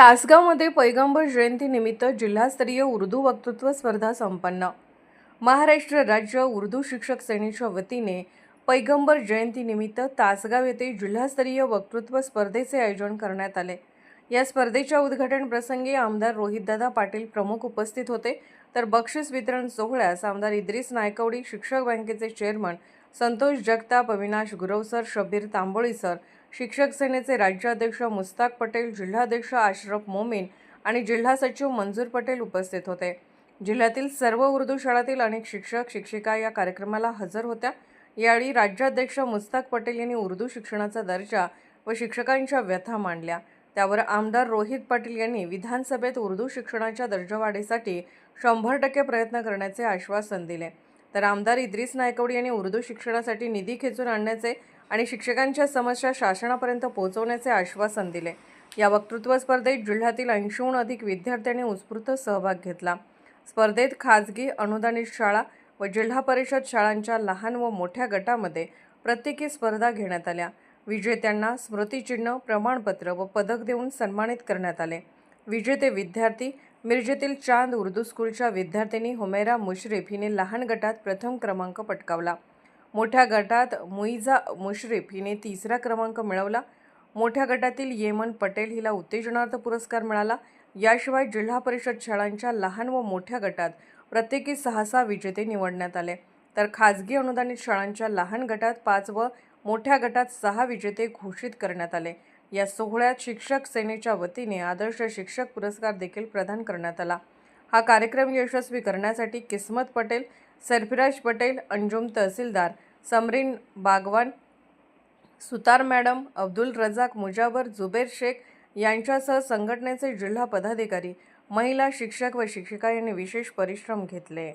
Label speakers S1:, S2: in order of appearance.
S1: तासगावमध्ये पैगंबर जयंतीनिमित्त जिल्हास्तरीय उर्दू वक्तृत्व स्पर्धा संपन्न. महाराष्ट्र राज्य उर्दू शिक्षक सेनेच्या वतीने पैगंबर जयंतीनिमित्त तासगाव येथे जिल्हास्तरीय वक्तृत्व स्पर्धेचे आयोजन करण्यात आले. या स्पर्धेच्या उद्घाटन प्रसंगी आमदार रोहितदादा पाटील प्रमुख उपस्थित होते. तर बक्षीस वितरण सोहळ्यास आमदार इद्रिस नायकवडी शिक्षक बँकेचे चेअरमन संतोष जगताप अविनाश गुरवसर शब्बीर शबीर तांबोळी सर शिक्षक सेनेचे राज्याध्यक्ष मुस्ताक पटेल जिल्हाध्यक्ष अशरफ मोमीन आणि जिल्हा सचिव मंजूर पटेल उपस्थित होते. जिल्ह्यातील सर्व उर्दू शाळातील अनेक शिक्षक शिक्षिका या कार्यक्रमाला हजर होत्या. यावेळी राज्याध्यक्ष मुस्ताक पटेल यांनी उर्दू शिक्षणाचा दर्जा व शिक्षकांच्या व्यथा मांडल्या. त्यावर आमदार रोहित पाटील यांनी विधानसभेत उर्दू शिक्षणाच्या दर्जावाढीसाठी शंभर टक्के प्रयत्न करण्याचे आश्वासन दिले. तर आमदार इद्रिस नायकवडी यांनी उर्दू शिक्षणासाठी निधी खेचून आणण्याचे आणि शिक्षकांच्या समस्या शासनापर्यंत पोहोचवण्याचे आश्वासन दिले. या वक्तृत्व स्पर्धेत जिल्ह्यातील ऐंशीहून अधिक विद्यार्थ्यांनी उत्स्फूर्त सहभाग घेतला. स्पर्धेत खाजगी अनुदानित शाळा व जिल्हा परिषद शाळांच्या लहान व मोठ्या गटामध्ये प्रत्येकी स्पर्धा घेण्यात आल्या. विजेत्यांना स्मृतिचिन्ह प्रमाणपत्र व पदक देऊन सन्मानित करण्यात आले. विजेते विद्यार्थी मिरजेतील चांद उर्दू स्कूलच्या विद्यार्थिनी हुमेरा मुश्रीफ हिने लहान गटात प्रथम क्रमांक पटकावला. मोठ्या गटात मुईजा मुश्रीफ हिने तिसरा क्रमांक मिळवला. मोठ्या गटातील येमन पटेल हिला उत्तेजनार्थ पुरस्कार मिळाला. याशिवाय जिल्हा परिषद शाळांच्या लहान व मोठ्या गटात प्रत्येकी सहा सहा विजेते निवडण्यात आले. तर खाजगी अनुदानित शाळांच्या लहान गटात पाच व मोठ्या गटात सहा विजेते घोषित करण्यात आले. या सोहळ्यात शिक्षक सेनेच्या वतीने आदर्श शिक्षक पुरस्कार देखील प्रदान करण्यात आला. हा कार्यक्रम यशस्वी करण्यासाठी किस्मत पटेल सरफिराज पटेल अंजुम तहसीलदार समरीन बागवान सुतार मॅडम अब्दुल रजाक मुजावर जुबेर शेख यांच्यासह संघटनेचे जिल्हा पदाधिकारी महिला शिक्षक व शिक्षिका यांनी विशेष परिश्रम घेतले.